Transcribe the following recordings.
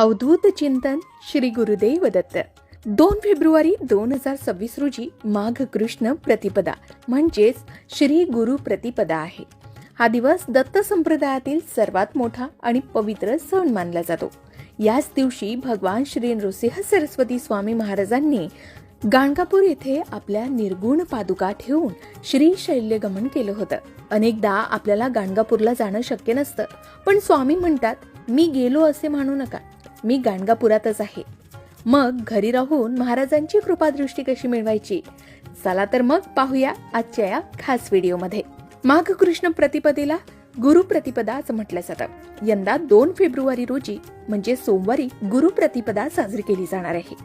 अवधूत चिंतन श्री गुरुदेव दत्त दोन फेब्रुवारी दोन हजार सव्वीस रोजी माघ कृष्ण प्रतिपदा म्हणजेच श्री गुरु प्रतिपदा आहे. हा दिवस दत्त संप्रदायातील सर्वात मोठा आणि पवित्र सण मानला जातो. याच दिवशी भगवान श्री नृसिंह सरस्वती स्वामी महाराजांनी गाणगापूर येथे आपल्या निर्गुण पादुका ठेवून श्री शैल्यगमन केलं होतं. अनेकदा आपल्याला गाणगापूरला जाणं शक्य नसतं पण स्वामी म्हणतात मी गेलो असे म्हणू नका. मी गाणगापुरातच आहे. मग घरी राहून महाराजांची कृपादृष्टी कशी मिळवायची? चला तर मग पाहूया आजच्या या खास व्हिडिओमध्ये. माघ कृष्ण प्रतिपदेला गुरु प्रतिपदा असं म्हटलं जातं. यंदा दोन फेब्रुवारी रोजी म्हणजे सोमवारी गुरु प्रतिपदा साजरी केली जाणार आहे.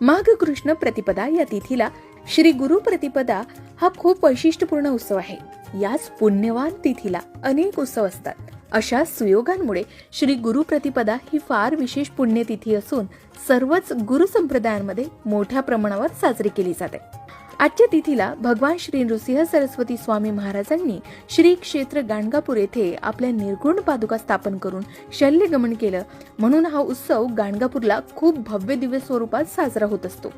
माघ कृष्ण प्रतिपदा या तिथीला श्री गुरु प्रतिपदा हा खूप वैशिष्ट्यपूर्ण उत्सव आहे. याच पुण्यवान तिथीला अनेक उत्सव असतात. अशा सुयोगांमुळे श्री गुरुप्रतिपदा ही फार विशेष पुण्यतिथी असून सर्वच गुरु संप्रदायांमध्ये मोठ्या प्रमाणावर साजरी केली जाते. आजच्या तिथीला भगवान श्री नृसिंह सरस्वती स्वामी महाराजांनी श्री क्षेत्र गाणगापूर येथे आपल्या निर्गुण पादुका स्थापन करून शल्यगमन केलं. म्हणून हा उत्सव गाणगापूरला खूप भव्य दिव्य स्वरूपात साजरा होत असतो.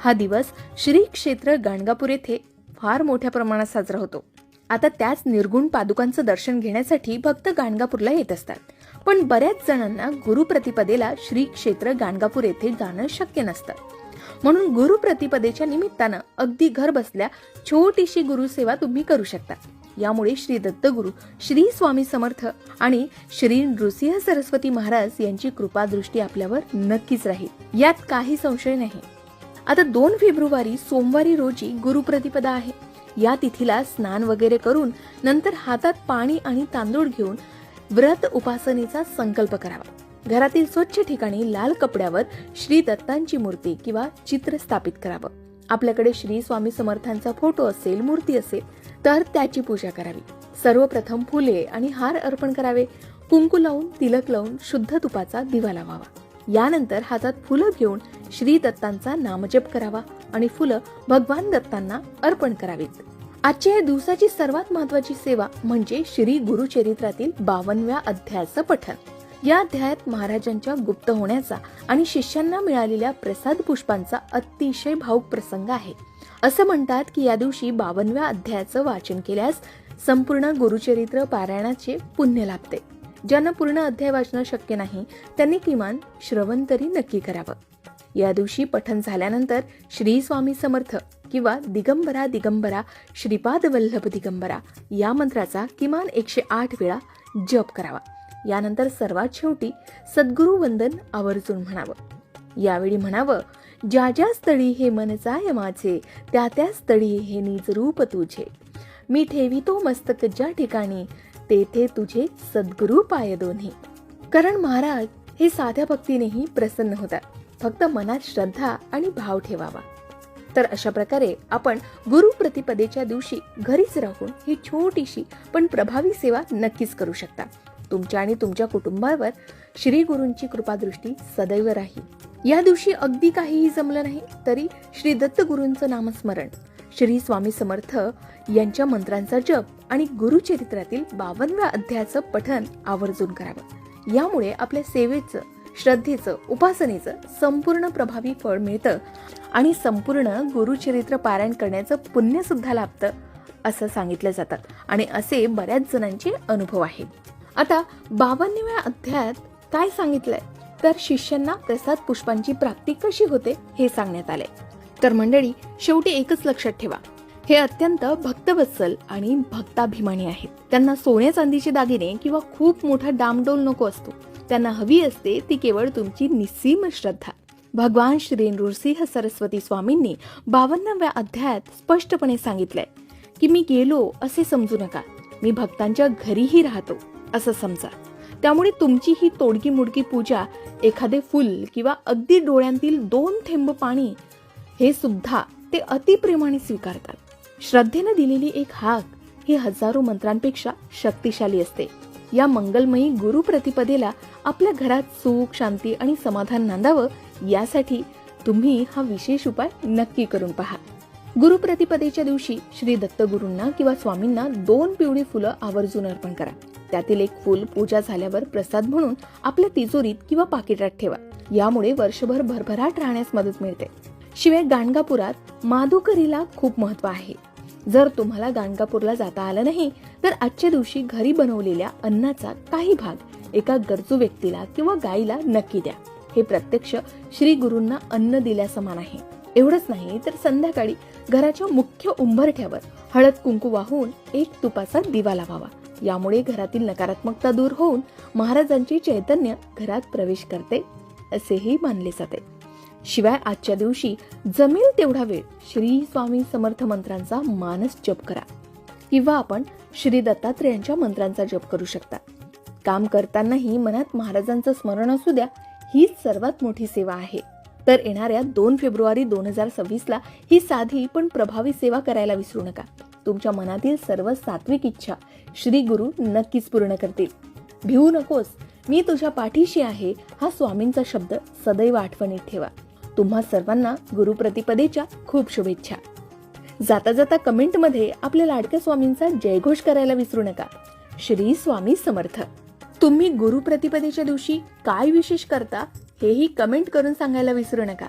हा दिवस श्री क्षेत्र गाणगापूर येथे फार मोठ्या प्रमाणात साजरा होतो. आता त्याच निर्गुण पादुकांचं दर्शन घेण्यासाठी भक्त गाणगापूरला येत असतात. पण बऱ्याच जणांना गुरुप्रतिपदेला श्री क्षेत्र गाणगापूर येथे जाणं शक्य नसतं. म्हणून गुरुप्रतिपदेच्या निमित्तानं अगदी घर बसल्या छोटीशी गुरुसेवा तुम्ही करू शकता. यामुळे श्री दत्तगुरु श्री स्वामी समर्थ आणि श्री नृसिंह सरस्वती महाराज यांची कृपादृष्टी आपल्यावर नक्कीच राहील. यात काही संशय नाही. आता दोन फेब्रुवारी सोमवारी रोजी गुरुप्रतिपदा आहे. या तिथीला स्नान वगैरे करून नंतर हातात पाणी आणि तांदूळ घेऊन व्रत उपासनेचा संकल्प करावा. घरातील स्वच्छ ठिकाणी लाल कपड्यावर श्री दत्तांची मूर्ती किंवा चित्र स्थापित करावं. आपल्याकडे श्री स्वामी समर्थांचा फोटो असेल मूर्ती असेल तर त्याची पूजा करावी. सर्वप्रथम फुले आणि हार अर्पण करावे. कुंकू लावून तिलक लावून शुद्ध तुपाचा दिवा लावावा. यानंतर हातात फुलं घेऊन श्री दत्तांचा नामजप करावा आणि फुलं भगवान दत्तांना अर्पण करावीत. आजच्या या दिवसाची सर्वात महत्वाची सेवा म्हणजे श्री गुरुचरित्रातील बावनव्या अध्यायाचं पठण. या अध्यायात महाराजांच्या गुप्त होण्याचा आणि शिष्यांना मिळालेल्या प्रसाद पुष्पांचा अतिशय भाऊक प्रसंग आहे. असं म्हणतात की या दिवशी बावनव्या अध्यायाचं वाचन केल्यास संपूर्ण गुरुचरित्र पारायणाचे पुण्य लाभते. ज्यांना पूर्ण अध्याय वाचणं शक्य नाही त्यांनी किमान श्रवण तरी नक्की करावं. या दिवशी पठन झाल्यानंतर श्री स्वामी समर्थ किंवा दिगंबरा दिगंबरा श्रीपाद वल्लभ दिगंबरा या मंत्राचा किमान एकशे आठ वेळा जप करावा. यानंतर सर्वात शेवटी सद्गुरु वंदन आवर्जून म्हणावं. यावेळी म्हणावं ज्या ज्या स्थळी हे मन जाय माझे त्या त्या स्थळी हे निज रूप तुझे. मी ठेवितो मस्तक ज्या ठिकाणी तेथे तुझे सद्गुरु पाय दोन्ही. कारण महाराज हे साध्या भक्तीनेही प्रसन्न होतात. फक्त मनात श्रद्धा आणि भाव ठेवावा. तर अशा प्रकारे आपण गुरु प्रतिपदेच्या दिवशी घरीच राहून ही छोटीशी पण प्रभावी सेवा नक्कीच करू शकता. तुमच्या आणि तुमच्या कुटुंबावर श्री गुरूंची कृपादृष्टी सदैव राहील या दिवशी अगदी काहीही जमलं नाही तरी श्री दत्त गुरूंचं नामस्मरण श्री स्वामी समर्थ यांच्या मंत्रांचा जप आणि गुरुचरित्रातील बावनव्या अध्यायाचं पठन आवर्जून करावं. यामुळे आपल्या सेवेचं श्रद्धेचं उपासनेचं संपूर्ण प्रभावी फळ मिळतं आणि संपूर्ण गुरुचरित्र पारायण करण्याचं पुण्यसुद्धा लाभतं असं सांगितलं जातं. आणि असे बऱ्याच जणांचे अनुभव आहेत. आता बावन्नव्या अध्यायात काय सांगितलंय? तर शिष्यांना प्रसाद पुष्पांची प्राप्ती कशी होते हे सांगण्यात आले तर मंडळी शेवटी एकच लक्षात ठेवा. हे अत्यंत भक्तवत्सल आणि भक्ताभिमानी आहेत. त्यांना सोन्या चांदीचे दागिने किंवा खूप मोठा डामडोल नको असतो. त्यांना हवी असते ती केवळ तुमची निस्सीम श्रद्धा. भगवान श्री नृसिंह सरस्वती स्वामींनी बावन्नाव्या अध्यायात स्पष्टपणे सांगितलंय की मी गेलो असे समजू नका. मी भक्तांच्या घरीही राहतो असं समजा. त्यामुळे तुमची ही तोडकी मुडकी पूजा एखादे फुल किंवा अगदी डोळ्यांतील दोन थेंब पाणी हे सुद्धा ते अतिप्रेमाने स्वीकारतात. श्रद्धेनं दिलेली एक हाक ही हजारो मंत्रांपेक्षा शक्तिशाली असते. या मंगलमयी गुरु प्रतिपदेला आपल्या घरात सुख शांती आणि समाधान नांदावं यासाठी तुम्ही हा विशेष उपाय नक्की करून पहा. गुरु प्रतिपदेच्या दिवशी श्री दत्तगुरूंना किंवा स्वामींना दोन पिवळी फुलं आवर्जून अर्पण करा. त्यातील एक फूल पूजा झाल्यावर प्रसाद म्हणून आपल्या तिजोरीत किंवा पाकिटात ठेवा. यामुळे वर्षभर भरभराट राहण्यास मदत मिळते. शिवाय गाणगापुरात माधुकरीला खूप महत्त्व आहे. जर तुम्हाला गाणगापूरला जाता आलं नाही तर आजच्या दिवशी घरी बनवलेल्या अन्नाचा काही भाग एका गरजू व्यक्तीला किंवा गायीला नक्की द्या. हे प्रत्यक्ष श्री गुरूंना अन्न दिल्या समान आहे. एवढंच नाही तर संध्याकाळी घराच्या मुख्य उंबरठ्यावर हळद कुंकू वाहून एक तुपाचा दिवा लावावा. यामुळे घरातील नकारात्मकता दूर होऊन महाराजांची चैतन्य घरात प्रवेश करते असेही मानले जाते. शिवाय आजच्या दिवशी जमेल तेवढा वेळ श्री स्वामी समर्थ मंत्रांचा मानस जप करा. किंवा आपण श्री दत्तात्रेयांच्या मंत्रांचा जप करू शकता. काम करतानाही मनात महाराजांचं स्मरण असू द्या हीच सर्वात मोठी सेवा आहे. तर येणाऱ्या दोन फेब्रुवारी दोन हजार सव्वीसला ही साधी पण प्रभावी सेवा करायला विसरू नका. तुमच्या मनातील सर्व सात्विक इच्छा श्री गुरु नक्कीच पूर्ण करतील. भिवू नकोस मी तुझ्या पाठीशी आहे हा स्वामींचा शब्द सदैव आठवणीत ठेवा. तुम्हा सर्वांना गुरुप्रतिपदेच्या खूप शुभेच्छा. जाता जाता कमेंटमध्ये आपल्या लाडक्या स्वामींचा जयघोष करायला विसरू नका. श्री स्वामी समर्थ. तुम्ही गुरुप्रतिपदेच्या दिवशी काय विशेष करता हेही कमेंट करून सांगायला विसरू नका.